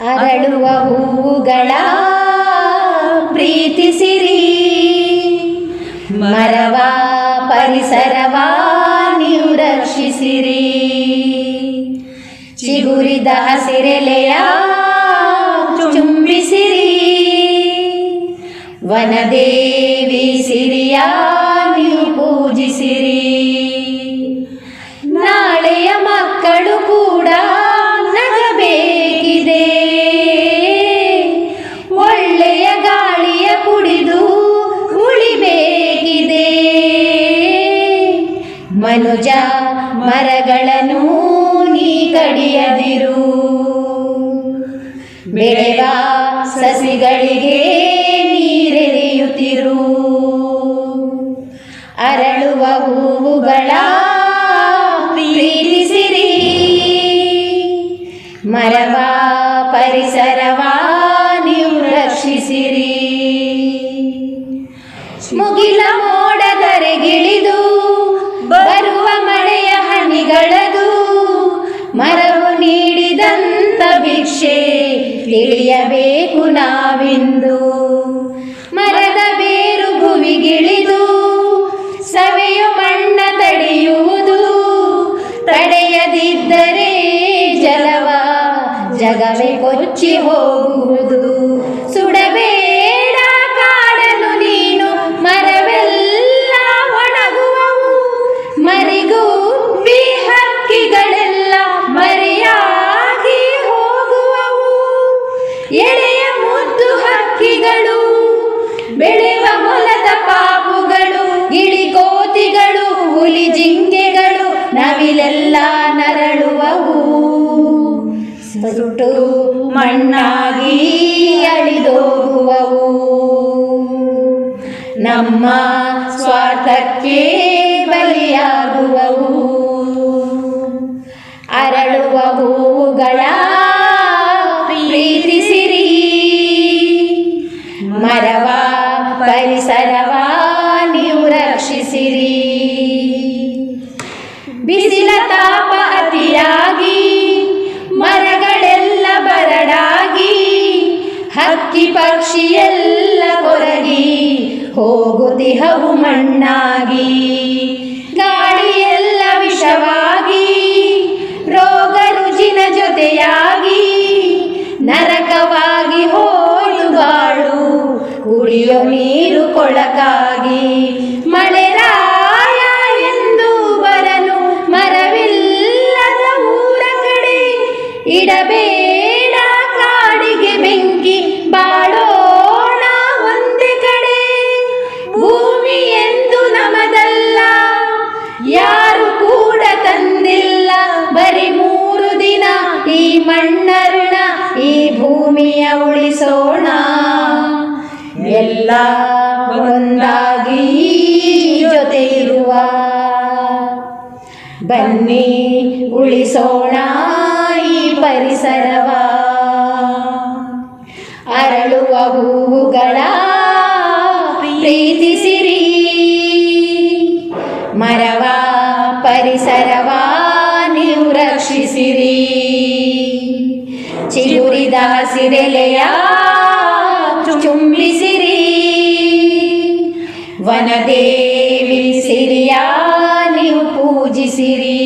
ಅರಳುವ ಹೂವುಗಳ ಪ್ರೀತಿಸಿರಿ. ಮರವ ಪರಿಸರವ ನೀವು ರಕ್ಷಿಸಿರಿ. ಚಿಗುರಿದ ಹಸಿರೆಲೆಯ ಚುಂಬಿಸಿರಿ. ವನದೇವಿ ಸಿರಿಯ ನೀವು ಮನುಜ ಮರಗಳನ್ನು ನೀ ಕಡಿಯದಿರು. ಬೆಳೆವ ಸಸಿಗಳಿಗೆ ನೀರೆರೆಯುತ್ತಿರು ಅರಳುವ ಹೂವುಗಳ ಪ್ರೀತಿಸಿರಿ. ಮರವ ಪರಿಸರವ ತಿಳಿಯಬೇಕು ನಾವಿಂದು. ಮರದ ಬೇರು ಭುವಿಗಿಳಿದು ಸವೆಯು ಮಣ್ಣ ತಡೆಯುವುದು. ತಡೆಯದಿದ್ದರೆ ಜಲವ ಜಗವೇ ಕೊಚ್ಚಿ ಹೋಗುವುದು. ಸುಟ್ಟು ಮಣ್ಣಾಗಿ ಅಳಿದೋಗುವವು. ನಮ್ಮ ಸ್ವಾರ್ಥಕ್ಕೆ ಬಲಿಯಾಗುವವು. ಹೋಗುದಿಹವು ಮಣ್ಣಾಗಿ, ಗಾಳಿಯೆಲ್ಲ ವಿಷವಾಗಿ, ರೋಗ ರುಜಿನ ಜೊತೆಯಾಗಿ, ನರಕವಾಗಿ ಹೋಳು ಬಾಳು, ಕುಡಿಯೋ ನೀರು ಕೊಳಕಾಗಿ. ಮಳೆ ಎಂದು ಮರವಿಲ್ಲದ ಇಡಬೇಡ ಈ ಮಣ್ಣರುಣ, ಈ ಭೂಮಿಯ ಉಳಿಸೋಣ. ಎಲ್ಲ ಒಂದಾಗಿ ಜೊತೆ ಇರುವ ಬನ್ನಿ ಉಳಿಸೋಣ ಈ ಪರಿಸರವ. ಅರಳುವ ಹೂವುಗಳ ಪ್ರೀತಿಸಿರಿ. ಮರವ ಪರಿಸರವ ನೀವು ರಕ್ಷಿಸಿರಿ. ಚಿಗುರಿದ ಹಸಿರೆಲೆಯ ಚುಂಬಿಸಿರಿ ವನದೇವಿ ಸಿರಿಯ ನೀವು ಪೂಜಿಸಿರಿ